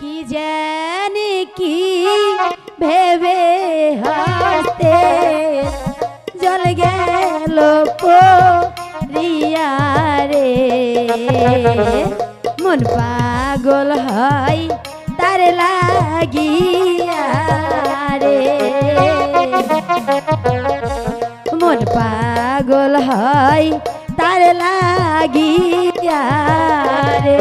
কি জানি কি ভেবে হাসতে? জল গেল রিয়া রে মন পাগল হয় তার লাগিয়া রে। মন পাগল হয় তার লাগিয়া রে